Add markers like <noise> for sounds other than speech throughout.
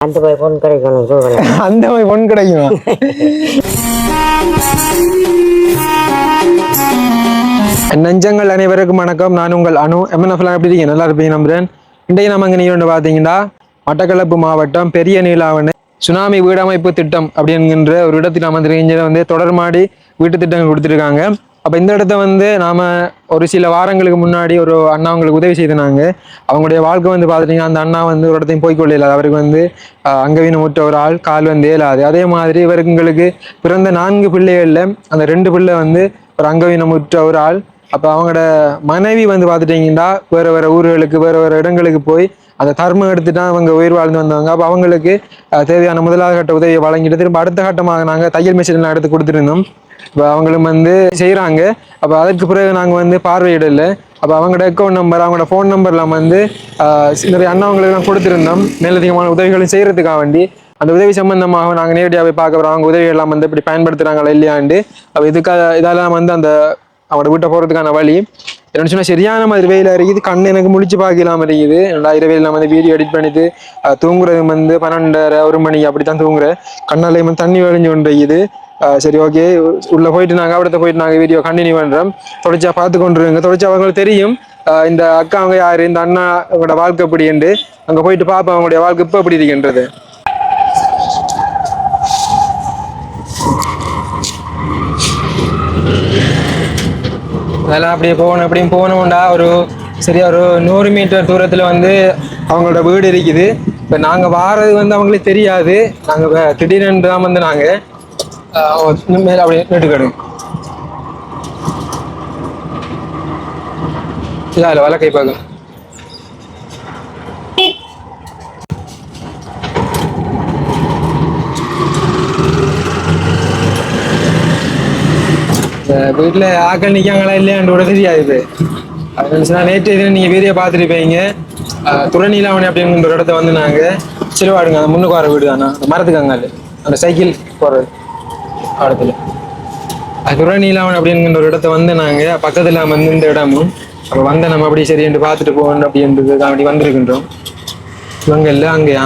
அந்த போய் பொன் கிடைக்கணும் அந்த மாதிரி பொன் கிடைக்குமா <laughs> நெஞ்சங்கள் அனைவருக்கும் வணக்கம். நான் உங்கள் அணு எம்என்எஃப்லாம் எப்படி இருக்கீங்க? நல்லா இருப்பீங்க நம்புறேன். இன்றைக்கு நம்ம இங்கே நீங்க பார்த்தீங்கன்னா மட்டக்களப்பு மாவட்டம் பெரிய நீலாவணை சுனாமி வீடமைப்பு திட்டம் அப்படிங்கிற ஒரு இடத்தில் அமர்ந்திருக்கிற வந்து தொடர்மாடி வீட்டு திட்டங்கள் கொடுத்துருக்காங்க. அப்போ இந்த இடத்த வந்து நாம் ஒரு சில வாரங்களுக்கு முன்னாடி ஒரு அண்ணா அவங்களுக்கு உதவி செய்தினாங்க. அவங்களுடைய வாழ்க்கை வந்து பார்த்துட்டிங்கன்னா அந்த அண்ணா வந்து ஒரு இடத்தையும் போய்க்கொள்ள இல்லாது அவருக்கு வந்து அங்கவீனம் அங்கவீனமுற்ற ஒரு ஆள் கால் வந்து இயலாது அதே மாதிரி இவருக்கு பிறந்த நான்கு பிள்ளைகளில் அந்த ரெண்டு பிள்ளை வந்து ஒரு அங்கவீனம் அங்கவீனமுற்ற ஒரு ஆள். அப்போ அவங்களோட மனைவி வந்து பார்த்துட்டிங்கன்னா வேறு வேறு ஊர்களுக்கு வேறு வேறு இடங்களுக்கு போய் அந்த தர்மம் எடுத்துட்டு அவங்க உயிர் வாழ்ந்து வந்தவங்க. அப்போ அவங்களுக்கு தேவையான முதலாவது கட்ட உதவியை வழங்கிட்டு திரும்ப அடுத்த கட்டமாக நாங்கள் தையல் மிஷின்லாம் எடுத்து கொடுத்துருந்தோம் இப்போ அவங்களும் வந்து செய்கிறாங்க அப்போ அதற்கு பிறகு நாங்கள் வந்து பார்வையிடல. அப்போ அவங்களோட அக்கௌண்ட் நம்பர் அவங்களோட ஃபோன் நம்பர்லாம் வந்து நிறைய நிறைய அண்ணாவங்களுக்குலாம் கொடுத்துருந்தோம். மேலதிகமான உதவிகளும் செய்கிறதுக்காக வேண்டி. அந்த உதவி சம்பந்தமாக நாங்கள் நேரடியாக போய் பார்க்க போகிறோம் அவங்க உதவிகள்லாம் வந்து இப்படி பயன்படுத்துகிறாங்களா இல்லையாண்டு. அப்போ இதுக்காக இதெல்லாம் வந்து அந்த அவங்களோட வீட்டை போகிறதுக்கான வழி. என்னன்னு சொன்னால் சரியான மாதிரி வெயில் இருக்குது கண் எனக்கு முழிச்சு பார்க்கலாம் இருக்குது நல்லா இரவையில் நான் வந்து வீடியோ எடிட் பண்ணிட்டு தூங்குறது வந்து பன்னெண்டரை ஒரு மணி அப்படி தான் தூங்குறேன். கண்ணாலே வந்து தண்ணி வழிஞ்சு கொண்டு இருக்குது சரி ஓகே உள்ள போயிட்டு நாங்கள் அவடத்த போயிட்டு நாங்கள் வீடியோ கண்டினியூ பண்ணுறோம் தொடர்ச்சியாக பார்த்து கொண்டிருங்க தொடர்ச்சியாக அவங்களுக்கு தெரியும். இந்த அக்கா அவங்க யார்? இந்த அண்ணா அவங்களோட வாழ்க்கை எப்படி என்று அங்கே போயிட்டு பார்ப்போம் அவங்களுடைய வாழ்க்கை இப்போ எப்படி இருக்கின்றது? அதெல்லாம் அப்படியே போகணும் எப்படியும் போகணும்டா. ஒரு சரியா ஒரு நூறு மீட்டர் தூரத்தில் வந்து அவங்களோட வீடு இருக்குது. இப்போ நாங்கள் வாரது வந்து அவங்களுக்கு தெரியாது. நாங்கள் திடீர்னு தான் வந்து நாங்கள் மேலே அப்படியே நெட்டுக்கடு இதில் வழக்கை பார்க்க வீட்டில் ஆக்கள் நிற்காங்களா இல்லையான்னு கூட தெரியாது இது. அது நினைச்சுன்னா நேற்று இது நீங்கள் வீடியோ பார்த்துருப்பீங்க. துறநீலாவணி அப்படிங்கிற ஒரு இடத்த வந்து நாங்கள் சிறுவாடுங்க அந்த முன்னுக்கு வர வீடு தானே? அந்த மரத்துக்கு அந்த சைக்கிள் போகிறது இடத்துல அது அப்படின்னு அப்படிங்கிற ஒரு இடத்த வந்து நாங்கள் பக்கத்தில் வந்து இந்த இடமும் அப்போ வந்த நம்ம அப்படி சரி என்று பார்த்துட்டு போகணும் அப்படின்றது அப்படி வந்திருக்கின்றோம். இவங்க இல்லை அங்கேயா?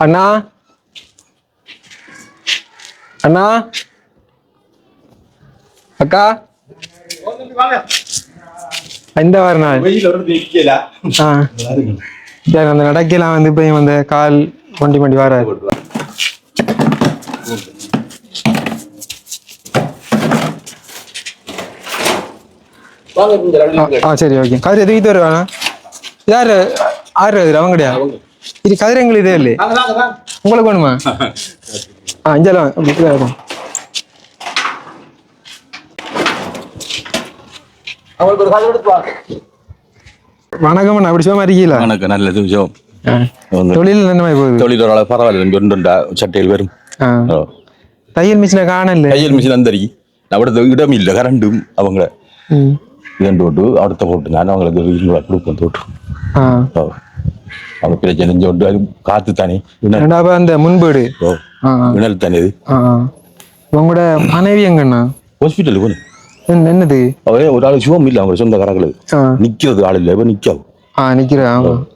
அண்ணா? அண்ணா? அக்கா? இந்த வார நாள் ஆ. சரி அந்த நடக்கலாம் வந்து இப்போ அந்த கால் வண்டி வண்டி வராது ஆ சரி ஓகே. கதிர் எதுக்கு வருவாங்க யாரு? ஆறு அது அவங்க. கிடையாது இது கதிர் எங்களுக்கு இதே இல்லையே. உங்களுக்கு வேணுமா? ஆ அவங்களுக்கு ஒரு கதை எடுத்துவாங்க வணக்கம் அப்படி சும்மா இருக்கீங்களா? வணக்கம் நல்லது ஜோம். தொழில் என்ன போகுது? தொழில் ஒரு பரவாயில்ல ரெண்டுண்டா சட்டையில் வரும் தையல் மிஷினை காணல தையல் மிஷின் அந்த அவிடத்த இடம் இல்லை கரண்டும் அவங்கள. இரண்டு ஓட்டு அடுத்த ஓட்டு நான் அவங்களுக்கு இருநூறு கொடுப்பேன் தோட்டு அவங்க பிரச்சனை சொல்லிட்டு காத்து தானே அந்த முன்பேடு. வினல் தானே இது. உங்களோட மனைவி எங்கண்ணா? ஹாஸ்பிட்டலுக்கு போகணும் என்னது? அவரே ஒரு ஆள் சிவம் இல்லை அவங்க சொந்த கரங்களுக்கு ஆ. நிக்கிறது ஆள் இல்லை இவன் நிக்காவு ஆ நிக்கிறா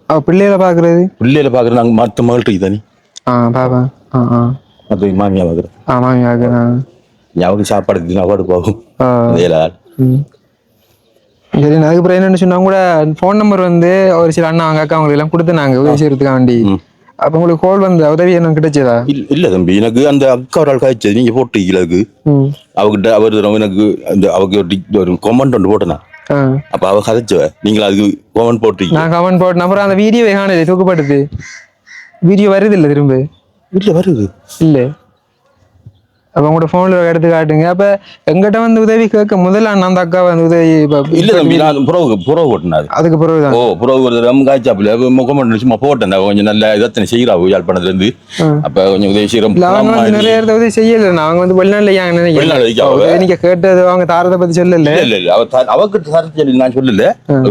அவ பிள்ளைகளை பாக்குறது? பிள்ளையில பாக்குறது நாங்க மத்த மகள்கிட்ட தானே ஆ பாப்பா. ஆ ஆ. மத்த மாமியா பாக்குறேன் ஆ மாமியாக்கு ஆ. அவங்க சாப்பாடு தின்னா பாடு போகும். அதே. சரி அதுக்கப்புறம் என்னன்னு சொன்னா கூட ஃபோன் நம்பர் வந்து ஒரு சில அண்ணா அவங்க அக்கா அவங்களுக்கு எல்லாம் கொடுத்துனாங்க உதவி செய்யறதுக்காக வேண்டி. அப்ப உங்களுக்கு கோல் வந்து உதவி என்ன கிடைச்சதா? இல்ல தம்பி. எனக்கு அந்த அக்கா ஒரு ஆள் காய்ச்சது. நீங்க அதுக்கு ம். அவகிட்ட அவர் எனக்கு அந்த அவக்கு ஒரு கொமெண்ட் ஒன்று போட்டேன். அப்ப அவ கதைச்சவ. நீங்க அதுக்கு கொமெண்ட் போட்டீங்க நான் கமெண்ட் போட்டேன். அப்புறம் அந்த வீடியோ காணல தூக்கப்படுது வீடியோ வருது இல்ல திரும்ப? இல்ல வருது. இல்ல. அப்ப உங்களோட போன்ல எடுத்து காட்டுங்க. அப்ப எங்கிட்ட வந்து உதவி கேட்க முதல்ல அண்ணா அந்த அக்கா வந்து உதவி இல்ல தம்பி நான் புறவு புறவு போட்டேன் அது அதுக்கு பிறகுதான் ஓ புறவு ஒரு தடவை காய்ச்சாப்புல கொமெண்ட் சும்மா போட்டேன். நான் கொஞ்சம் நல்ல இதத்தனை செய்கிறா யாழ்ப்பாணத்துல இருந்து அப்ப கொஞ்சம் உதவி செய்யறோம் இல்ல அவங்க வந்து நிறைய இடத்த உதவி செய்யல. அவங்க வந்து வெளிநாட்டுல ஏன். நினைக்கிறேன் நீங்க கேட்டது அவங்க தாரத்தை பத்தி சொல்லல. இல்ல இல்ல அவ அவகிட்ட சரத்து சொல்லி நான் சொல்லல.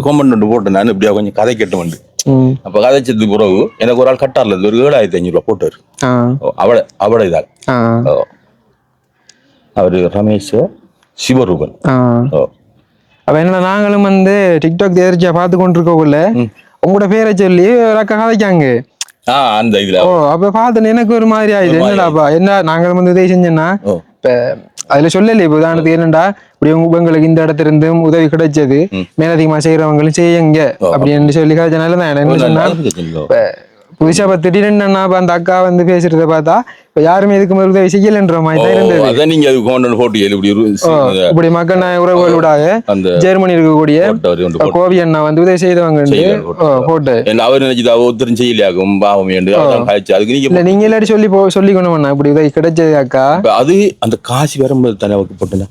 கொமெண்ட் ஒன்று போட்டேன். நான் இப்படியா கொஞ்சம் கதை கேட்டு வந்து. அப்ப கதைச்சதுக்கு பிறகு எனக்கு ஒரு ஆள் கட்டார்ல ஒரு ஏழாயிரத்தி அஞ்சூறு ரூபா போட்டாரு. அவளை அவளை இதால். அவரு ரமேஷ் சிவரூபன். ஓ. அப்ப என்ன நாங்களும் வந்து டிக்டாக் தேர்ச்சியா பார்த்து கொண்டிருக்கக்குள்ள உங்களோட பேரை சொல்லி ஒரு அக்கா கதைக்காங்க அந்த இதுல. ஓ அப்ப பார்த்து எனக்கு ஒரு மாதிரி ஆயிடுச்சு என்னடாப்பா என்ன நாங்களும் வந்து உதவி செஞ்சோன்னா? இப்ப அதுல சொல்லல இப்ப உதாரணத்துக்கு என்னடா? இப்படி உங்க- உங்களுக்கு இந்த இடத்துல இருந்து உதவி கிடைச்சது மேலதிகமா செய்யறவங்களும் செய்யுங்க அப்படின்னு சொல்லி கதைச்சனால தான். என்ன சொன்னா? புதுசா இப்ப திடீர்னு இப்ப அந்த அக்கா வந்து பேசுறத பார்த்தா இப்ப யாருமே இதுக்கு முதல் உதவி செய்யலன்ற மாதிரி தான் இருந்தது. அதான் நீங்க அது கொண்டு போட்டு இப்படி இப்படி மக்கள் நாய உறவுகளோடாக அந்த ஜெர்மனி இருக்கக்கூடிய. கோவி அண்ணா வந்து உதவி செய்தவங்க போட்டு. அவர் நினைச்சது அவ ஒருத்தரும் செய்யலையாகும் பாவம் காய்ச்சி அதுக்கு நீங்க நீங்க எல்லாரும் சொல்லி போ சொல்லிக்கணும் அண்ணா. இப்படி உதவி கிடைச்சது அக்கா. அது அந்த காசு வரும்போது போட்டுங்க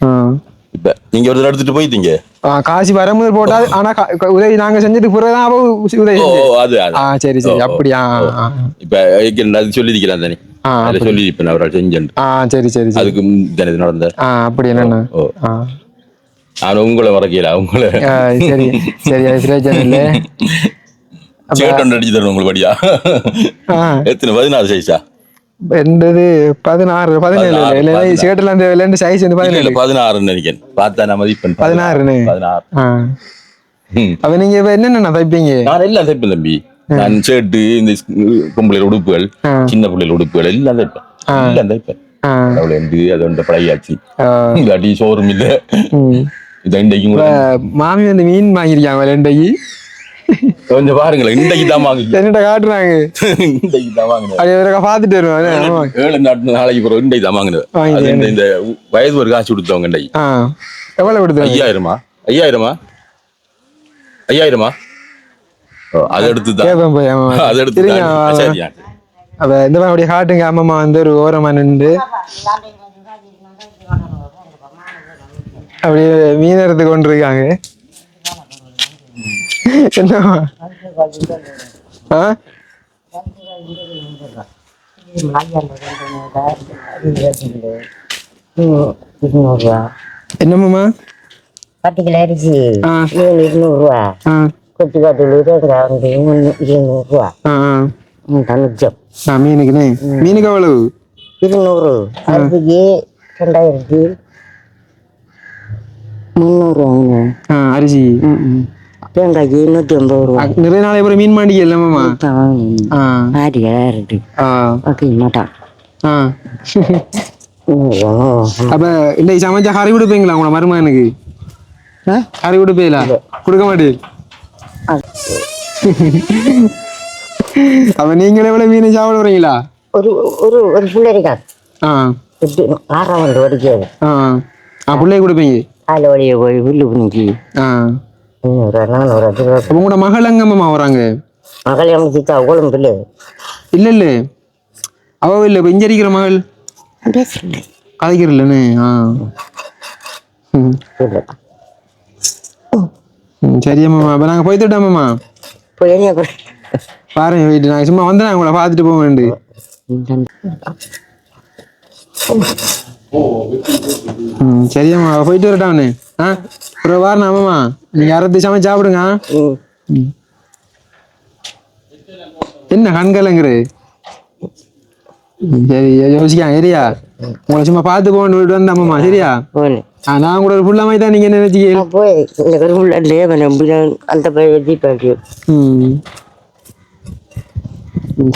ம். இப்ப நீங்க ஒரு எடுத்துட்டு போயிட்டீங்க? காசி வரும்போது போட்டா ஆனா உதவி நாங்க செஞ்சதுக்கு பிறகுதான் அவ உதவி அது. ஆ சரி சரி. அப்படியா. இப்ப அது சொல்லியிருக்கிறான் தானே. அதை சொல்லியிருப்பேன் அவரால் செஞ்சேன். ஆ சரி சரி அதுக்கு தானே இது நடந்த. ஆ அப்படி என்னண்ணா ஓ ஆ. நான் உங்களை மறக்கல உங்களை. சரி சரி பிரயோஜனம் இல்ல. சேட்டன் அடிச்சு தரணும் உங்களுக்கு படியா? எத்தனை பதினாறு சைஸா ரெண்டது பதினாறு பதினேழு. ஷர்ட்ல அந்த ரெண்டு சைஸ் வந்து பதினேழு பதினாறுன்னு நினைக்கிறேன் பார்த்தா நான் மதிப்பெண் பதினாறுன்னு. பதினாறு. அப்ப நீங்க இப்ப என்னென்ன தைப்பீங்க நான் எல்லாம் தைப்பேன் தம்பி நான் ஷர்ட்டு இந்த பொம்பளை உடுப்புகள். சின்ன பிள்ளைகள் உடுப்புகள் எல்லாம் தைப்பேன் எல்லாம் தைப்பேன் அவ்வளவு இருந்து அது ஒன்று பழையாச்சு ஆ. இல்லாட்டி ஷோரூம் இல்ல. இது இன்றைக்கும் கூட மாமி வந்து மீன் வாங்கிருக்காங்க ரெண்டைக்கு கொஞ்சம் பாருங்களேன் இன்றைக்கு தான் என்னட்ட காட்டுறாங்க? இன்றைக்கு தான் பார்த்துட்டு வருவாங்க. ஏழு நாட்டு நாளைக்கு பிறகு இன்றைக்கு தான் வாங்கினது இந்த- வயது ஒரு காசு கொடுத்தவங்க இன்றைக்கு. எவ்வளவு கொடுத்தாங்க? ஐயாயிரமா? ஐயாயிரமா? ஐயாயிரமா? அதை எடுத்து தான். அதை எடுத்து. சரியா அப்ப இந்த மாதிரி காட்டுங்க அம்மம்மா வந்து ஒரு ஓரமா நின்று அப்படியே மீன் எடுத்து கொண்டிருக்காங்க. இருநூறுவா என்னம்மா பத்து கிலோ அரிசி ஆ. மீன் இருநூறுவா ஆ குட்டி காத்தூள் தேங்காய் வந்து முன்னூ- இருநூறுவா ஆ ஆ. ம், தனுஜம் ஆ மீனுக்குண்ணே மீனுக்கு எவ்வளவு இருநூறு அரிசிக்கு ரெண்டாயிரத்தி முந்நூறுவாங்க ஆ அரிசி தேங்காய்க்கு நூற்றி ஐம்பது ரூபா. நிறைய நாளை அப்புறம் மீன் மாண்டிக்க இல்லம்மாம்மா தான் வாங்கணும் ஆ. ஆடி இருக்கு ஓகே மாட்டான் ஆ. ம், அப்ப இன்னைக்கு சமைச்சா கறி கொடுப்பீங்களா உங்களோட மருமகனுக்கு? கறி கொடுப்பீங்களா? கொடுக்க மாட்டேன் அப்ப நீங்களே எவ்வளவு மீன் சாப்பிட போறீங்களா? ஒரு ஒரு ஒரு பிள்ளை இருக்கா ஆ வந்து வடிக்காது ஆ. பிள்ளைய கொடுப்பீங்க? காலை வழியை போய் புல்லு புனிக்கு ஆ. உங்களோட மகள் எங்கம்மா வராங்க? மகள் அமைச்சித்தா அவளும் பிள்ளை. இல்ல இல்ல. அவ இல்ல இப்ப இருக்கிற மகள்? கதைக்கிறல்லன்னு ஆ. ம் இல்லை ம், சரியம்மாம்மா அப்ப நாங்க போய் தட்டோம்மாம்மா போய் என்ன கூட பாருங்க வீட்டு நாங்க சும்மா வந்து நாங்க உங்களை பார்த்துட்டு போக வேண்டு. ம் சரியம்மா போயிட்டு வரட்டான்னு ஆ? ஒரு வாரம் ஆமாம்மா நீங்க அறுபத்தி சமைச்சு சாப்பிடுங்க. என்ன கண்கலங்குறு ம், சரி யோசிக்காங்க சரியா? உங்களை சும்மா பார்த்து போகணும் விட்டு வந்தாம்மா சரியா? நான் கூட ஒரு புள்ள மாதிரி தான் நீங்க என்ன நினைச்சிக்க நான் போய் இந்த கரும்புள்ள இல்லையே அந்த ம்.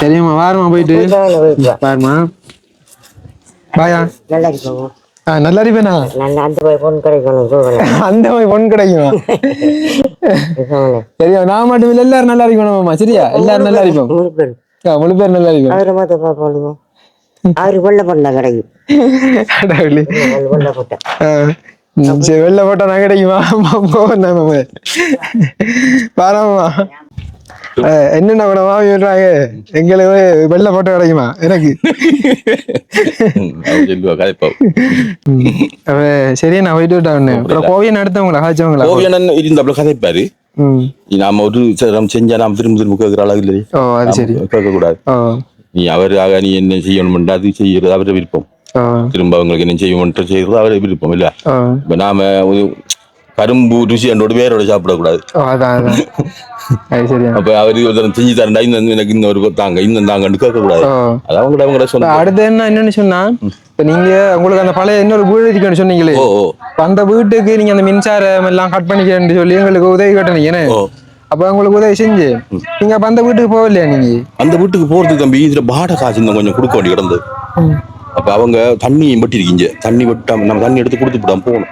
சரிம்மா வாரம்மா போயிட்டு. பாருமா பாயா. நல்லா இருக்கும் ஆ நல்லா இருப்பேனா நல்லா அந்த பையன் பொண்ணு கிடைக்கணும் <laughs> அந்த மாதிரி பொண்ணு கிடைக்குமா? சரியா நான் மட்டும் இல்ல எல்லாரும் நல்லா இருக்கணுமாம்மா சரியா? எல்லாரும் நல்லா இருப்போம் முழு பேர். நல்லா இருக்கும் அவரை மாத்த பார்ப்போம் அவரு வெள்ளை பண்ணா கிடைக்கும். வெள்ளை ம், சரி வெளில போட்டா நான் கிடைக்குமா? போவேன் பாராமா என்னென்ன மாமி விடுறாங்க. எங்களுக்கு வெள்ளை போட்டோ கிடைக்குமா? எனக்கு. <laughs> சரியா நான் போயிட்டு விட்டேன் அப்புறம் கோவியன் நடத்தவங்களா காய்ச்சவங்களா ஓவியனன் இருந்தாப்புல கதைப்பாரு. நாம ஒரு சிரம் செஞ்சா நாம திரும்ப திரும்ப கேட்கிற அளவு இல்லை ஓ அது சரி. கேட்க கூடாது நீ அவருக்காக நீ என்ன செய்யணும் அது செய்யறது அவரை விருப்பம். திரும்ப அவங்களுக்கு என்ன செய்யணும் செய்யறது அவரை விருப்பம் இல்ல இப்ப நாம கரும்பு ருசி என்னோட வேரோட சாப்பிடக்கூடாது. அதான் அதான். அப்ப அவரு ஒரு தரம் செஞ்சு தரண்டா இந்த எனக்கு இன்னொரு தாங்க இந்த தாங்கன்னு கேட்க கூடாது ஓ அது அவங்களோட அவங்களோட இப்ப சொந்த அடுத்து என்ன என்னன்னு சொன்னா இப்ப நீங்க உங்களுக்கு அந்த பழைய இன்னொரு வீடு இருக்குன்னு சொன்னீங்களே. அந்த வீட்டுக்கு நீங்க அந்த மின்சாரம் எல்லாம் கட் பண்ணிக்கிறேன்னு சொல்லி எங்களுக்கு உதவி கேட்டீங்க ஓ. அப்ப உங்களுக்கு உதவி செஞ்சு. நீங்க அப்ப அந்த வீட்டுக்கு போகலையா நீங்க? அந்த வீட்டுக்கு போறதுக்கு தம்பி இதுல பாட காசு இன்னும் கொஞ்சம் கொடுக்க வேண்டி கிடந்தது. அப்ப அவங்க தண்ணி வெட்டி இருக்கீங்க தண்ணி விட்டாம நம்ம தண்ணி எடுத்து கொடுத்து போகணும்.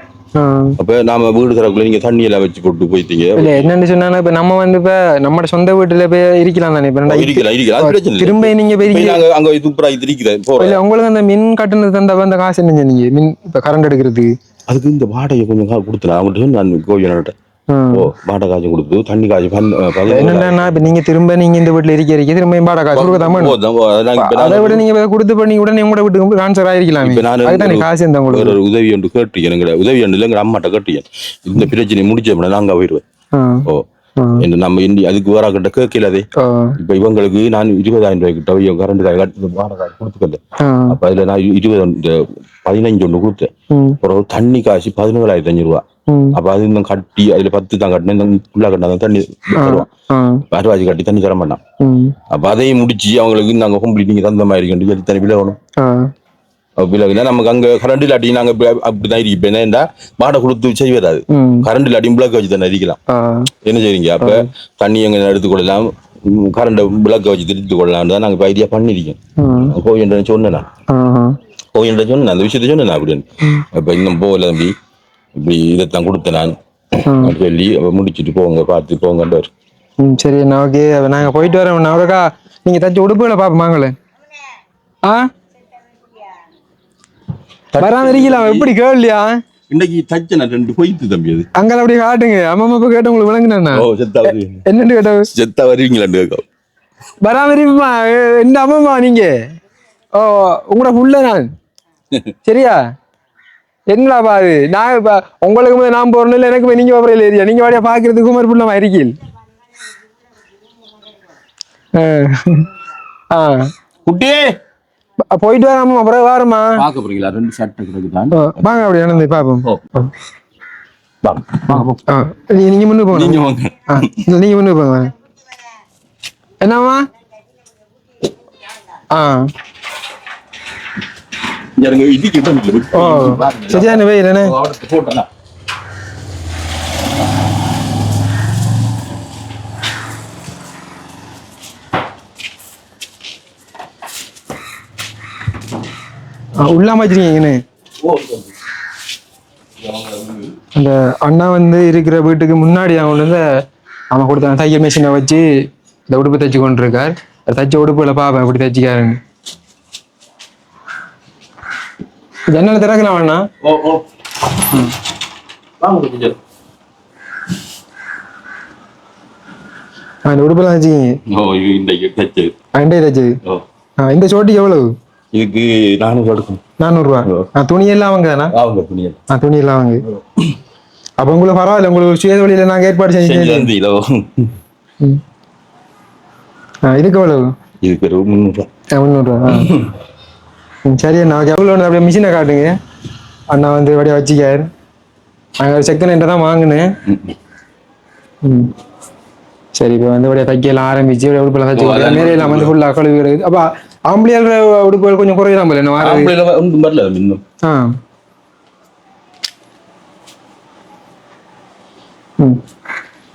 அப்ப நாம வீடு தரக்குள்ள நீங்க தண்ணி எல்லாம் வச்சு போட்டு போயிட்டீங்க. இல்ல என்னன்னு சொன்னா இப்ப நம்ம வந்து இப்ப நம்ம சொந்த வீட்டுல போய் இருக்கலாம் தானே இப்ப இருக்கலாம் இருக்கலாம். திரும்ப நீங்க போய். நாங்க அங்க துப்புரா இது போறேன் இல்ல உங்களுக்கு அந்த மின் கட்டணத்து தந்த அந்த காசு என்ன நீங்க? மின் இப்ப கரண்ட் எடுக்கிறதுக்கு? அதுக்கு இந்த வாடகை கொஞ்சம் கா- கொடுத்தேன் அவங்கள்ட்ட நான் கோவிலன்ட்ட வாடகை காசு கொடுத்து தண்ணி காசு என்னன்னா இப்ப நீங்க திரும்ப நீங்க இந்த வீட்டுல இருக்க இருக்க திரும்ப பாட காசு கொடுக்க தான் அதை விட நீங்க கொடுத்து பண்ணி உடனே உங்களோட வீட்டுக்கு ட்ரான்ஸ்ஃபர் ஆயிருக்கலாமே. காசு இருந்தா வேற உங்களுக்கு. ஒரு உதவி ஒன்று கேட்டிருக்கேன் எங்களை உதவி ஒன்று இல்லை எங்க அம்மாட்ட கேட்டிருக்கேன் இந்த பிரச்சனை முடிச்ச நான் அங்க போயிடுவேன். ஓ நம்ம இந்தி அதுக்கு வேற கிட்ட கேட்கல அதே. இப்ப இவங்களுக்கு நான் இருபதாயிரம் ரூபாய் கிட்ட கரண்ட் கொடுத்துக்கல. அப்ப அதுல நான் இரு- இருபது பதினஞ்சு ஒன்று கொடுத்தேன். அப்புறம் தண்ணி காசு பதினேழாயிரத்தி அஞ்சு ரூபா. அப்ப அது இன்னும் கட்டி அதுல பத்து தான் கட்டினேன் ஃபுல்லா கட்டினா தண்ணி தருவான். அறுவாசி கட்டி தண்ணி தர மாட்டான். அப்ப அதையும் முடிச்சு அவங்களுக்கு நாங்க கம்ப்ளீட் நீங்க தந்த மாதிரி இருக்கு சொல்லி தனி விலை வேணும் ஆ. அப்ப விலை நமக்கு அங்க கரண்ட் இல்லாட்டி நாங்க அப்படிதான் இருப்பேன் ஏன்டா வாடகை கொடுத்து செய்ய வராது. கரண்ட் இல்லாட்டி பிளாக் வச்சு தானே அடிக்கலாம். என்ன செய்றீங்க அப்ப தண்ணி எங்க எடுத்துக்கொள்ளலாம் கரண்ட் விளக்க வச்சு திருத்தி கொள்ளலாம் தான் நாங்க ஐடியா பண்ணிருக்கோம் நான். ஆஹா. கோவியன் சொன்னேன் அந்த விஷயத்த சொன்னேன் அப்படின்னு அப்ப இன்னும் போகல தம்பி இப்படி இதைத்தான் கொடுத்தேன் நான் சொல்லி அப்ப முடிச்சிட்டு போங்க பார்த்து போங்கன்றார் ம் சரி ஓகே நாங்க போயிட்டு வரோம் அவருக்கா நீங்க தச்சு உடுப்புகளை பாப்போமாங்களே ஆ வராம இருக்கலாம் எப்படி கேள்வியா இன்னைக்கு ரெண்டு தம்பி அது. அங்கே அப்படியே காட்டுங்க. அம்மா அப்பா கேட்ட உங்களுக்கு விளங்குனா ஓ செத்தா என்னன்னு கேட்ட? செத்தா வருவீங்களான்னு கேட்கும் வராம இருப்பா என்ன அம்மாமா நீங்க? ஓ உங்களோட புள்ள நான். சரியா? என்னடா அது? நான் இப்ப உங்களுக்கு நான் போறணும் இல்லை எனக்கு போய் நீங்க போற ஏரியா நீங்க வாடியா பாக்குறதுக்கு குமார் புள்ளமா இருக்கீல் ஆ. குட்டியே! போயிட்டு வராம அப்புறம் வாரமா பார்க்க போறீங்களா? ரெண்டு சட்டை கிடக்குதான் வாங்க அப்படி நடந்து பாப்போம் நீங்க முன்னு போங்க. நீங்க இல்ல, நீங்க முன்னு போங்க. என்னம்மா? ஆ. சரியான வெயில் என்ன ஓ, அவருக்கு போட்டலாம். ஆ, உள்ளாம வச்சிருக்கீங்கன்னு அந்த அண்ணா வந்து இருக்கிற வீட்டுக்கு முன்னாடி அவன் வந்து அவன் கொடுத்த தையல் மிஷினை வச்சு இந்த உடுப்பு தைச்சு கொண்டு இருக்கார் தச்ச உடுப்புல பாப்பேன் எப்படி தைச்சிக்காருன்னு. ஜன்னலை திறக்கலாம் அண்ணா. அந்த உடுப்பெல்லாம். ஆ, இந்த சோட்டுக்கு எவ்வளவு? இதுக்கு நானூறு எடுக்கும் நானூறுரூவா துணியெல்லாம் வாங்க அவங்க ஆ துணியெல்லாம் வாங்க. அப்போ உங்களுக்கு பரவாயில்ல உங்களுக்கு சுய வழியில நாங்கள் ஏற்பாடு செஞ்சு இதுக்கு எவ்வளவு? இதுக்கு ஒரு முந்நூறுரூவா ஆ ம், சரி அண்ணா ஓகே எவ்வளோ அப்படியே மிஷினை காட்டுங்க. அண்ணா வந்து அப்படியே வச்சுக்கார். நாங்கள் ஹேண்டை தான் வாங்கினேன். ம். சரி இப்போ வந்து அப்படியே தைக்கலாம் ஆரம்பிச்சு அப்படியே உடுப்பில் ஓ, அதான் தைச்சு மேலே வந்து ஃபுல்லாக கழுவி கிடக்குது. அப்போ ஆம்பளையால் உடுப்புகள் கொஞ்சம் குறையலாம் போல என்ன வாரது ஆம்பளைல ஒன்றும் வரல இன்னும் ஆ ம்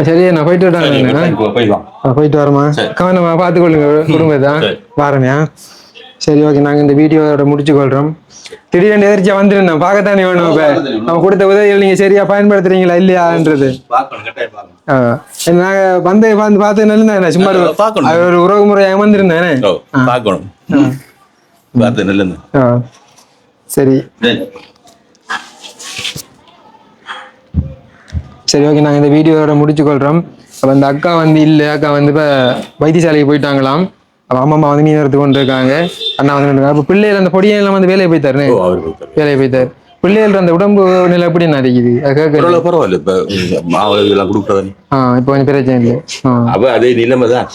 சரி நான் போயிட்டு விட்டாங்க இப்போ போய் வா ஆ, போயிட்டு வரமா. கவனமா பார்த்துக்கொள்ளுங்க குடும்பத்தை சரி. வாரமையா சரி ஓகே நாங்கள் இந்த வீடியோவோட முடிச்சு கொள்றோம் திடீர்னு எதிர்ச்சியா வந்துருந்தோம் பார்க்கத்தானே வேணும் இப்போ அவன் கொடுத்த உதவிகள் நீங்க சரியா பயன்படுத்துறீங்களா இல்லையான்றது பார்க்கணும் கட்டாயம் பார்க்கணும் ஆ, நாங்க வந்து பார்த்து நல்லா சும்மா ஒரு- உறவு முறை ஏமாந்துருந்தேனே ஓ பார்க்கணும் பார்த்து சரி ஓகே நாங்கள் இந்த வீடியோவோட முடிச்சு கொள்றோம் அப்போ அந்த அக்கா வந்து இல்லை அக்கா வந்து இப்போ வைத்தியசாலைக்கு போயிட்டாங்களாம் அப்போ அம்மா அம்மா வந்து மீன் எடுத்து கொண்டு இருக்காங்க அண்ணா வந்து நின்னுருக்காங்க. அப்போ பிள்ளைகள் அந்த பொடியெல்லாம் வந்து வேலையை போய்த்தாரு ஓ அவர் போயிட்டாரு. வேலையை போய்த்தார் பிள்ளைகள் அந்த உடம்பு நிலை எப்படி நடிக்குது பரவாயில்ல இப்ப மாவு இதெல்லாம் கொடுக்குறதானே ஆ இப்போ கொஞ்சம் பிரச்சனை இல்லை அப்ப அதே நிலைமை தான்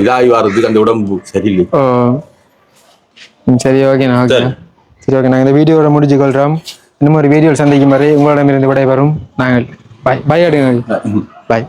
இதாகி வர்றதுக்கு அந்த உடம்பு சரியில்லை. சரி ஓகே சரி. சரி ஓகே நாங்கள் இந்த வீடியோவோட முடிச்சு கொள்றோம் இன்னும் ஒரு வீடியோ சந்திக்கும் வரை உங்களிடமிருந்து விடைபெறும் நாங்கள். பாய் பாய் அடுங்க பாய்